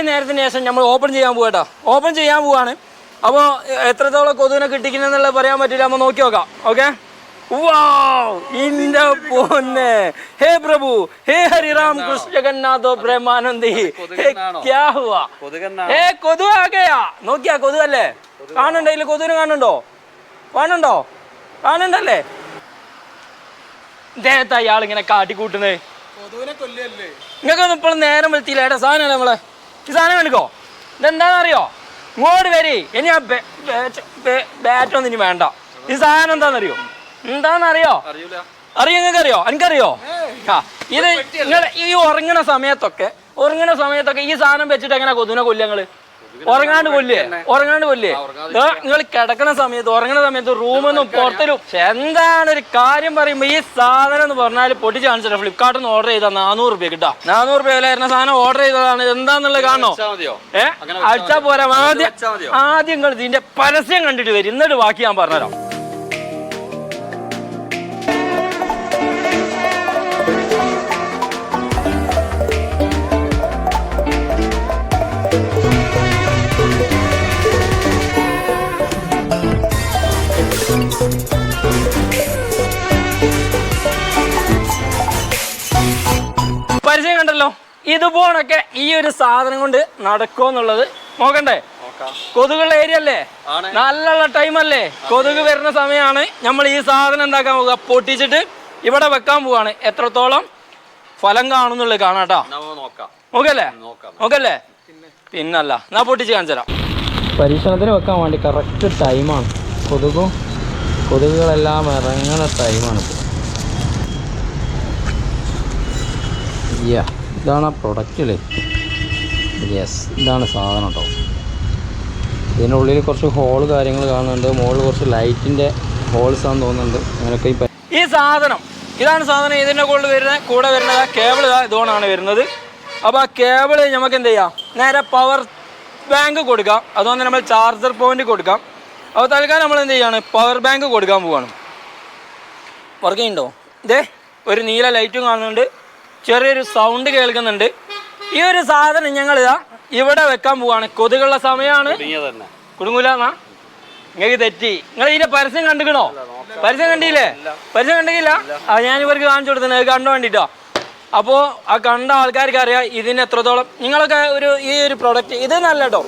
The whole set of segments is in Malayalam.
ഇത്രയും നേരത്തിന് ശേഷം നമ്മൾ ഓപ്പൺ ചെയ്യാൻ പോകട്ടോ ഓപ്പൺ ചെയ്യാൻ പോവാണ്. അപ്പോൾ എത്രത്തോളം കൊതുവിനെ കിട്ടിക്കുന്നെന്നുള്ളത് പറയാൻ പറ്റില്ല. നമ്മൾ നോക്കി നോക്കാം. ഓക്കെ? ഇന്റെ പൊന്നെ. ഹേ പ്രഭു. ഹേ ഹരിറാം കൃഷ്ണ ജഗന്നാഥോ പ്രേമാനന്ദി ഏ കൊതു ആകെയാ. നോക്കിയാ കൊതുവല്ലേ കാണുണ്ടോ ഇതിൽ കൊതുവിന് കാണുന്നുണ്ടോ? കാണുന്നുണ്ടോ? കാണുന്നുണ്ടല്ലേ? ഇദ്ദേഹത്തെ അയാൾ ഇങ്ങനെ കാട്ടിക്കൂട്ടുന്നേ നിങ്ങൾക്കൊന്നും ഇപ്പോഴും നേരം വെളുത്തില്ല. ഏട്ടാ സാധനമല്ലേ നമ്മളെ? ഈ സാധനം എടുക്കോ ഇതെന്താണെന്നറിയോ? ഇങ്ങോട്ട് വരി. ഇനി ആ ബാറ്റൊന്നും ഇനി വേണ്ട. ഈ സാധനം എന്താണെന്നറിയോ? എന്താണെന്നറിയോ? അറിയോ നിങ്ങൾക്ക് അറിയോ എനിക്കറിയോ ആ ഇത് നിങ്ങൾ ഈ ഉറങ്ങണ സമയത്തൊക്കെ ഉറങ്ങണ സമയത്തൊക്കെ ഈ സാധനം വെച്ചിട്ട് എങ്ങനെ കൊതുന കൊല്ലുക നിങ്ങൾ? ഉറങ്ങാണ്ട് കൊല്ലേ ഉറങ്ങാണ്ട് കൊല്ലേ നിങ്ങൾ കിടക്കുന്ന സമയത്ത് ഉറങ്ങണ സമയത്ത് റൂമൊന്നും പുറത്തരും എന്താണ് ഒരു കാര്യം പറയുമ്പോ ഈ സാധനം എന്ന് പറഞ്ഞാൽ പൊട്ടി കാണിച്ചിട്ട് ഫ്ലിപ്കാർട്ടിൽ നിന്ന് ഓർഡർ ചെയ്ത നാനൂറ് രൂപ കിട്ടാ നാനൂറ് രൂപ വിലയിരുന്ന സാധനം ഓർഡർ ചെയ്തതാണ്. എന്താന്നുള്ളത് കാണോ ഏഹ് അടിച്ചാ പോരാ. ആദ്യം ആദ്യം നിങ്ങൾ ഇതിന്റെ പരസ്യം കണ്ടിട്ട് വരും. എന്നിട്ട് ബാക്കി ഞാൻ പറഞ്ഞുതരാം. ഇതുപോലൊക്കെ ഈ ഒരു സാധനം കൊണ്ട് നടക്കുമോ എന്നുള്ളത് നോക്കണ്ടേ? കൊതുകുള്ള ഏരിയ അല്ലേ. നല്ല ടൈം അല്ലേ? കൊതുക് വരുന്ന സമയമാണ് നമ്മൾ ഈ സാധനം എന്താക്കാൻ പോകുക പൊട്ടിച്ചിട്ട് ഇവിടെ വെക്കാൻ പോവാണ്. എത്രത്തോളം ഫലം കാണുന്നുള്ളത് കാണാട്ടോ നോക്കല്ലേ? നോക്കാം. നോക്കല്ലേ? പിന്നല്ല. എന്നാ പൊട്ടിച്ച് കാണിച്ചു തരാം പരീക്ഷണത്തിന് വെക്കാൻ വേണ്ടി കറക്റ്റ് ടൈമാണ് കൊതുകും കൊതുകുകളെല്ലാം ഇറങ്ങുന്ന ടൈമാണ് ഇതാണ് ആ പ്രൊഡക്റ്റിൽ യെസ് ഇതാണ് സാധനം കേട്ടോ ഇതിന്റെ ഉള്ളിൽ കുറച്ച് ഹോൾ കാര്യങ്ങൾ കാണുന്നുണ്ട്. മുകളിൽ കുറച്ച് ലൈറ്റിന്റെ ഹോൾസ് ആണെന്ന് തോന്നുന്നുണ്ട്. അങ്ങനെയൊക്കെ ഈ സാധനം ഇതാണ് സാധനം ഇതിന്റെ കൂടെ വരുന്ന കൂടെ വരുന്നത് കേബിൾ ഇതുകൊണ്ടാണ് വരുന്നത്. അപ്പോൾ ആ കേബിൾ നമുക്ക് എന്ത് ചെയ്യാം? നേരെ പവർ ബാങ്ക് കൊടുക്കാം. അതുകൊണ്ട് നമ്മൾ ചാർജർ പോയിന്റ് കൊടുക്കാം. അപ്പോൾ തൽക്കാലം നമ്മൾ എന്ത് ചെയ്യാണ്? പവർ ബാങ്ക് കൊടുക്കാൻ പോവാണ്. വർക്ക് ചെയ്യുന്നുണ്ടോ ഇതേ ഒരു നീല ലൈറ്റും കാണുന്നുണ്ട്. ചെറിയൊരു സൗണ്ട് കേൾക്കുന്നുണ്ട്. ഈ ഒരു സാധനം ഞങ്ങൾ ഇതാ ഇവിടെ വെക്കാൻ പോവാണ്. കൊതുകുള്ള സമയമാണ് കുടുങ്ങൂലെന്നാ? നിങ്ങൾക്ക് തെറ്റി. നിങ്ങൾ ഇതിന്റെ പരസ്യം കണ്ടുക്കണോ? പരസ്യം കണ്ടില്ലേ? പരസ്യം കണ്ടില്ല ആ ഞാൻ ഇവർക്ക് കാണിച്ചു കൊടുത്തത് അത് കണ്ടു വേണ്ടിട്ടോ? അപ്പോൾ ആ കണ്ട ആൾക്കാർക്ക് അറിയാം ഇതിന് എത്രത്തോളം നിങ്ങളൊക്കെ ഒരു ഈ ഒരു പ്രൊഡക്റ്റ് ഇത് നല്ല കേട്ടോ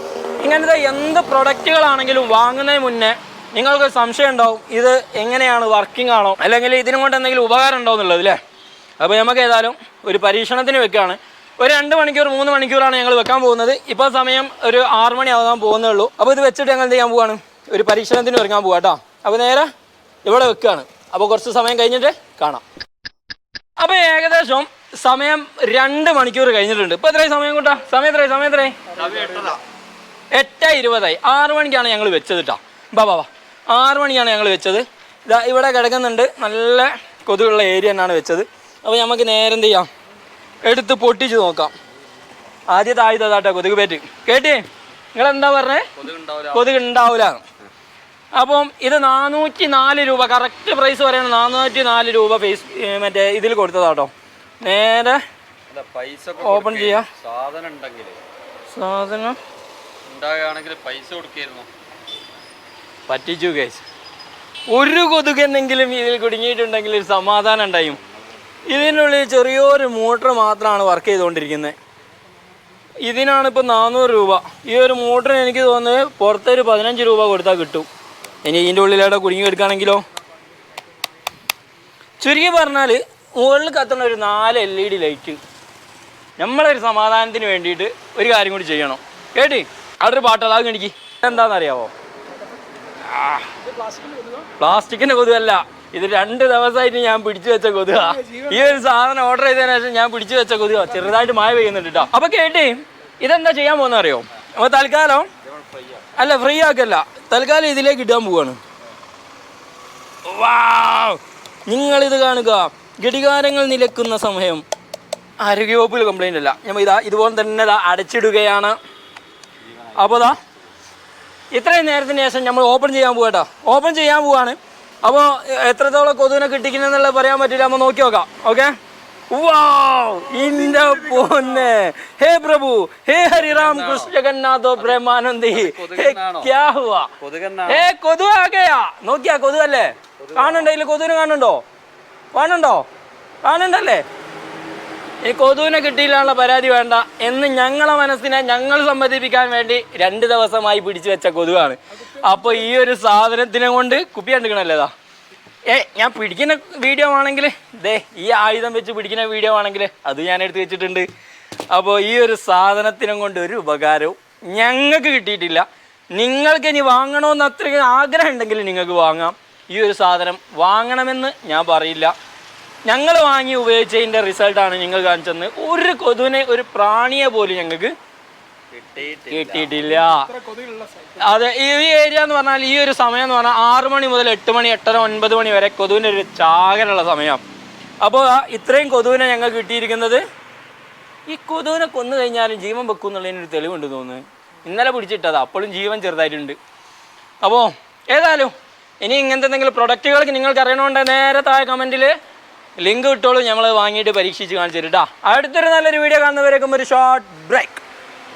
ഇങ്ങനത്തെ എന്ത് പ്രൊഡക്റ്റുകളാണെങ്കിലും വാങ്ങുന്നതിന് മുന്നേ നിങ്ങൾക്ക് സംശയം ഉണ്ടാവും. ഇത് എങ്ങനെയാണ് വർക്കിംഗ് ആണോ? അല്ലെങ്കിൽ ഇതിനും കൊണ്ട് എന്തെങ്കിലും ഉപകാരം ഉണ്ടോ എന്നുള്ളത് അല്ലേ അപ്പോൾ നമുക്ക് ഏതായാലും ഒരു പരീക്ഷണത്തിന് വെക്കുകയാണ് ഒരു രണ്ട് മണിക്കൂർ മൂന്ന് മണിക്കൂറാണ് ഞങ്ങൾ വെക്കാൻ പോകുന്നത്. ഇപ്പോൾ സമയം ഒരു ആറ് മണി ആകാൻ പോകുന്നേ ഉള്ളൂ. അപ്പോൾ ഇത് വെച്ചിട്ട് ഞങ്ങൾ എന്ത് ചെയ്യാൻ പോവാണ്? ഒരു പരീക്ഷണത്തിന് ഒരുങ്ങാൻ പോവാ കേട്ടോ അപ്പോൾ നേരെ ഇവിടെ വെക്കുകയാണ് അപ്പോൾ കുറച്ച് സമയം കഴിഞ്ഞിട്ട് കാണാം. അപ്പോൾ ഏകദേശം സമയം രണ്ട് മണിക്കൂർ കഴിഞ്ഞിട്ടുണ്ട്. ഇപ്പോൾ എത്രയായി സമയം കൂട്ടാ? സമയം എത്രയായി? സമയം എത്രയായി? എട്ട് ഇരുപതായി. ആറ് മണിക്കാണ് ഞങ്ങൾ വെച്ചത് കേട്ടോ ബാ ബാ ആറ് മണിക്കാണ് ഞങ്ങൾ വെച്ചത്. ഇതാ ഇവിടെ കിടക്കുന്നുണ്ട്. നല്ല കൊതുകുള്ള ഏരിയ തന്നെയാണ് വെച്ചത്. അപ്പോൾ നമുക്ക് നേരെ എന്ത് ചെയ്യാം? എടുത്ത് പൊട്ടിച്ച് നോക്കാം. ആദ്യത്തെ ആയുധം അതാട്ടോ കൊതുക് പേറ്റ്. കേട്ടേ? നിങ്ങൾ എന്താ പറഞ്ഞേ? കൊതുക് ഉണ്ടാവില്ല അപ്പം ഇത് നാനൂറ്റി നാല് രൂപ കറക്റ്റ് പ്രൈസ് പറയണ നാനൂറ്റി നാല് രൂപ ഫേസ് മറ്റേ ഇതിൽ കൊടുത്തതാട്ടോ. നേരെ പൈസ ഓപ്പൺ. ചെയ്യാം. സാധനം ഉണ്ടെങ്കിൽ സാധനം. ഉണ്ടാകുകയാണെങ്കിൽ പൈസ കൊടുക്കായിരുന്നു. പറ്റിച്ചു കേസ് ഒരു കൊതുകെന്നെങ്കിലും ഇതിൽ കുടുങ്ങിയിട്ടുണ്ടെങ്കിൽ ഒരു സമാധാനം ഉണ്ടായും. ഇതിനുള്ളിൽ ചെറിയൊരു മോട്ടർ മാത്രമാണ് വർക്ക് ചെയ്തുകൊണ്ടിരിക്കുന്നത് ഇതിനാണ് ഇപ്പോൾ നാനൂറ് രൂപ. ഈ ഒരു മോട്ടറിന് എനിക്ക് തോന്നുന്നത് പുറത്തൊരു പതിനഞ്ച് രൂപ കൊടുത്താൽ കിട്ടും. ഇനി ഇതിന്റെ ഉള്ളിലൂടെ കുടുങ്ങി എടുക്കുകയാണെങ്കിലോ ചുരുക്കി പറഞ്ഞാൽ മുകളിൽ കത്തുന്ന ഒരു നാല് എൽ ഇ ഡി ലൈറ്റ് നമ്മളൊരു സമാധാനത്തിന് വേണ്ടിയിട്ട് ഒരു കാര്യം കൂടി ചെയ്യണം. കേട്ടി? അവിടെ ഒരു പാട്ട് അതാകും എനിക്ക് എന്താണെന്നറിയാവോ പ്ലാസ്റ്റിക്കിന്റെ കൊതുകല്ല. ഇത് രണ്ട് ദിവസമായിട്ട് ഞാൻ പിടിച്ചു വെച്ച കൊതുക. ഈ ഒരു സാധനം ഓർഡർ ചെയ്തതിനു ശേഷം ഞാൻ പിടിച്ചു വെച്ച കൊതുക. ചെറുതായിട്ട് മായ പെയ്യുന്നുണ്ട് കേട്ടോ അപ്പൊ കേട്ടി ഇതെന്താ ചെയ്യാൻ പോകുന്ന അറിയോ അപ്പൊ തൽക്കാലം അല്ല ഫ്രീ ആക്കല്ല. തൽക്കാലം ഇതിലേക്ക് ഇടാൻ പോവാണ്. ഇത് കാണുക. ഘടികാരങ്ങൾ നിലക്കുന്ന സമയം. ആരോഗ്യവകുപ്പിൽ കംപ്ലൈന്റ് അല്ല. നമ്മൾ ഇതാ ഇതുപോലെ തന്നെ ഇതാ അടച്ചിടുകയാണ്. അപ്പോൾ ഇത്രയും നേരത്തിന് ശേഷം നമ്മൾ ഓപ്പൺ ചെയ്യാൻ പോകട്ടോ ഓപ്പൺ ചെയ്യാൻ പോവാണ്. അപ്പോൾ എത്രത്തോളം കൊതുവിനെ കിട്ടിക്കുന്നെന്നുള്ളത് പറയാൻ പറ്റില്ല. നമ്മൾ നോക്കി നോക്കാം. ഓക്കെ? ഇന്റെ പൊന്നെ. ഹേ പ്രഭു ഹേ ഹരിറാം കൃഷ്ണ ജഗന്നാഥോ പ്രേമാനന്ദി കൊതു ആകെയാ നോക്കിയാ കൊതുവല്ലേ കാണണ്ടോ ഇതിൽ കൊതുവിനെ കാണണ്ടോ കാണണ്ടോ കാണുന്നുണ്ടല്ലേ? ഈ കൊതുവിനെ കിട്ടിയില്ലാനുള്ള പരാതി വേണ്ട എന്ന് ഞങ്ങളെ മനസ്സിനെ ഞങ്ങൾ സമ്മതിപ്പിക്കാൻ വേണ്ടി രണ്ട് ദിവസമായി പിടിച്ചു വെച്ച കൊതുവാണ് അപ്പൊ ഈ ഒരു സാധനത്തിനെ കൊണ്ട് കുപ്പി കണ്ടിക്കണല്ലേതാ ഏ ഞാൻ പിടിക്കുന്ന വീഡിയോ ആണെങ്കിൽ ദേ ഈ ആയുധം വെച്ച് പിടിക്കുന്ന വീഡിയോ ആണെങ്കിൽ അത് ഞാൻ എടുത്ത് വെച്ചിട്ടുണ്ട്. അപ്പോൾ ഈ ഒരു സാധനത്തിനും കൊണ്ട് ഒരു ഉപകാരവും ഞങ്ങൾക്ക് കിട്ടിയിട്ടില്ല. നിങ്ങൾക്ക് ഇനി വാങ്ങണമെന്ന് അത്രയും ആഗ്രഹം ഉണ്ടെങ്കിൽ നിങ്ങൾക്ക് വാങ്ങാം. ഈ ഒരു സാധനം വാങ്ങണമെന്ന് ഞാൻ പറയില്ല. ഞങ്ങൾ വാങ്ങി ഉപയോഗിച്ചതിന്റെ റിസൾട്ടാണ് നിങ്ങൾ കാണിച്ചത് ഒരു കൊതുവിനെ ഒരു പ്രാണിയെ പോലും ഞങ്ങൾക്ക് കിട്ടിയിട്ട് കിട്ടിയിട്ടില്ല. അതെ ഈ ഏരിയ എന്ന് പറഞ്ഞാൽ ഈ ഒരു സമയം എന്ന് പറഞ്ഞാൽ ആറു മണി മുതൽ എട്ട് മണി എട്ടര ഒൻപത് മണി വരെ കൊതുവിന്റെ ഒരു ചാകനുള്ള സമയം. അപ്പോൾ ഇത്രയും കൊതുവിനെ ഞങ്ങൾ കിട്ടിയിരിക്കുന്നത് ഈ കൊതുവിനെ കൊന്നു കഴിഞ്ഞാലും ജീവൻ വെക്കും എന്നുള്ളതിനൊരു തെളിവുണ്ട് തോന്നുന്നു. ഇന്നലെ പിടിച്ചിട്ടത് അപ്പോഴും ജീവൻ ചെറുതായിട്ടുണ്ട്. അപ്പോൾ ഏതായാലും ഇനി ഇങ്ങനത്തെ എന്തെങ്കിലും പ്രൊഡക്റ്റുകൾക്ക് നിങ്ങൾക്ക് അറിയണമുണ്ടെങ്കിൽ നേരെ താഴെ കമന്റിൽ ലിങ്ക് ഇട്ടോളൂ നമ്മൾ വാങ്ങിയിട്ട് പരീക്ഷിച്ച് കാണിച്ചു. അടുത്തൊരു നല്ലൊരു വീഡിയോ കാണുന്നവരേക്കും ഒരു ഷോർട്ട് ബ്രേക്ക്